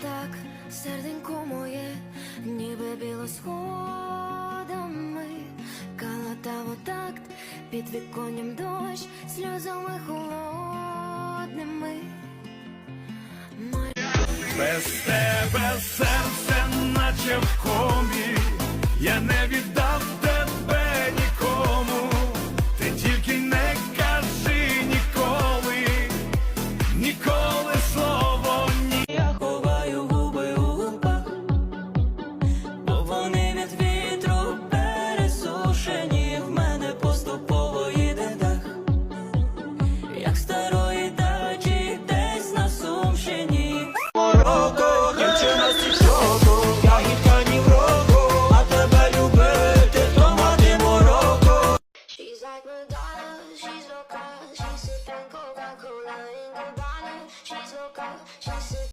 так, серденько моє, ніби біло сходами, калатав у такт, під віконням дощ, сльозами холодними. Без тебе серце She's a cop. She's a